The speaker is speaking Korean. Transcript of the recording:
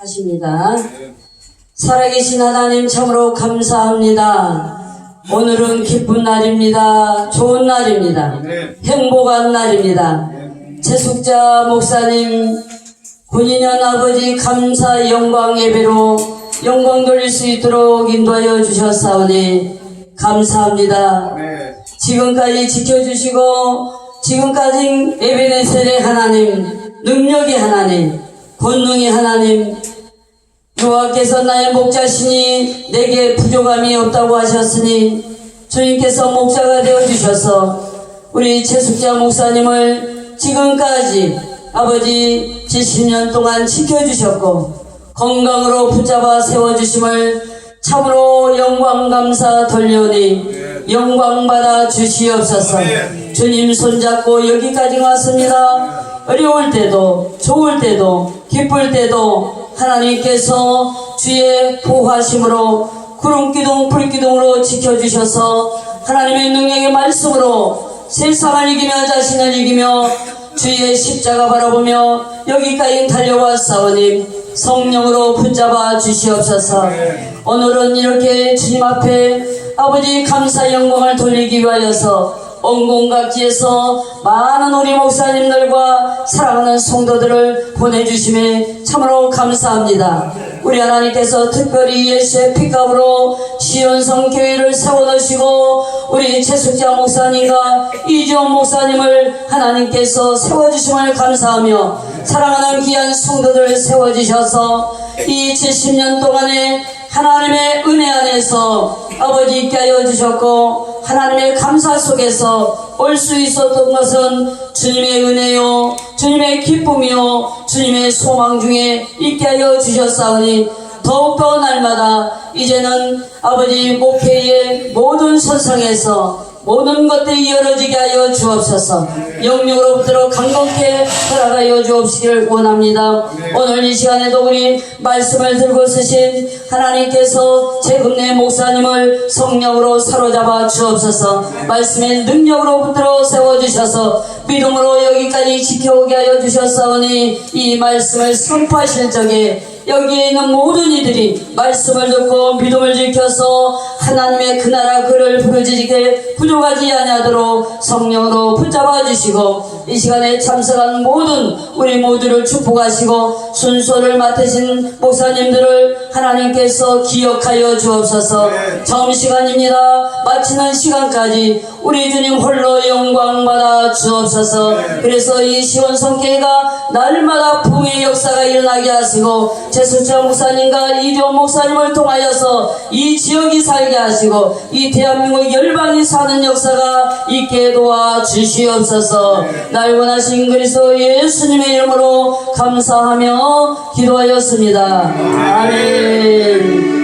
하십니다. 살아계신 하나님 참으로 감사합니다. 오늘은 기쁜 날입니다. 좋은 날입니다. 행복한 날입니다. 최숙자 목사님 군인연 아버지 감사 영광 예배로 영광 돌릴 수 있도록 인도하여 주셨사오니 감사합니다. 지금까지 지켜주시고 지금까지 에베네셀의 하나님 능력의 하나님 권능의 하나님 여호와께서 나의 목자시니 내게 부족함이 없다고 하셨으니 주님께서 목자가 되어 주셔서 우리 최숙자 목사님을 지금까지 아버지 70년 동안 지켜주셨고 건강으로 붙잡아 세워주심을 참으로 영광 감사 돌려니 영광 받아 주시옵소서. 주님 손잡고 여기까지 왔습니다. 어려울 때도 좋을 때도 기쁠 때도 하나님께서 주의 보호하심으로 구름기둥 불기둥으로 지켜주셔서 하나님의 능력의 말씀으로 세상을 이기며 자신을 이기며 주의 십자가 바라보며 여기까지 달려왔사오니 성령으로 붙잡아 주시옵소서. 오늘은 이렇게 주님 앞에 아버지 감사 영광을 돌리기 위하여서 온공각지에서 많은 우리 목사님들과 사랑하는 성도들을 보내주심에 참으로 감사합니다. 우리 하나님께서 특별히 예수의 피값으로 시온성 교회를 세워놓으시고 우리 최숙자 목사님과 이지원 목사님을 하나님께서 세워주심을 감사하며 사랑하는 귀한 성도들을 세워주셔서 이 70년 동안에 하나님의 은혜 안에서 아버지 있게 하여 주셨고 하나님의 감사 속에서 올 수 있었던 것은 주님의 은혜요 주님의 기쁨이요 주님의 소망 중에 있게 하여 주셨사오니 더욱더 날마다 이제는 아버지 목회의 모든 선상에서 모든 것들이 열어지게 하여 주옵소서. 영육으로부터 강건케 살아가여 주옵시기를 원합니다. 오늘 이 시간에도 우리 말씀을 들고 쓰신 하나님께서 제금내 목사님을 성령으로 사로잡아 주옵소서. 말씀의 능력으로 붙들어 세워주셔서 믿음으로 여기까지 지켜오게 하여 주셨사오니 이 말씀을 선포하실 적에 여기에 있는 모든 이들이 말씀을 듣고 믿음을 지켜서 하나님의 그 나라 그를 부르짖게 부족하지 아니하도록 성령으로 붙잡아 주시고 이 시간에 참석한 모든 우리 모두를 축복하시고 순서를 맡으신 목사님들을 하나님께서 기억하여 주옵소서. 점시간입니다. 마치는 시간까지 우리 주님 홀로 영광 받아 주옵소서. 그래서 이 시원성교회가 날마다 붕의 역사가 일어나게 하시고 제수처 목사님과 이조 목사님을 통하여서 이 지역이 살게 하시고 이 대한민국 열방이 사는 역사가 있게 도와 주시옵소서. 날 원하신 그리스도 예수님의 이름으로 감사하며 기도하였습니다. 아멘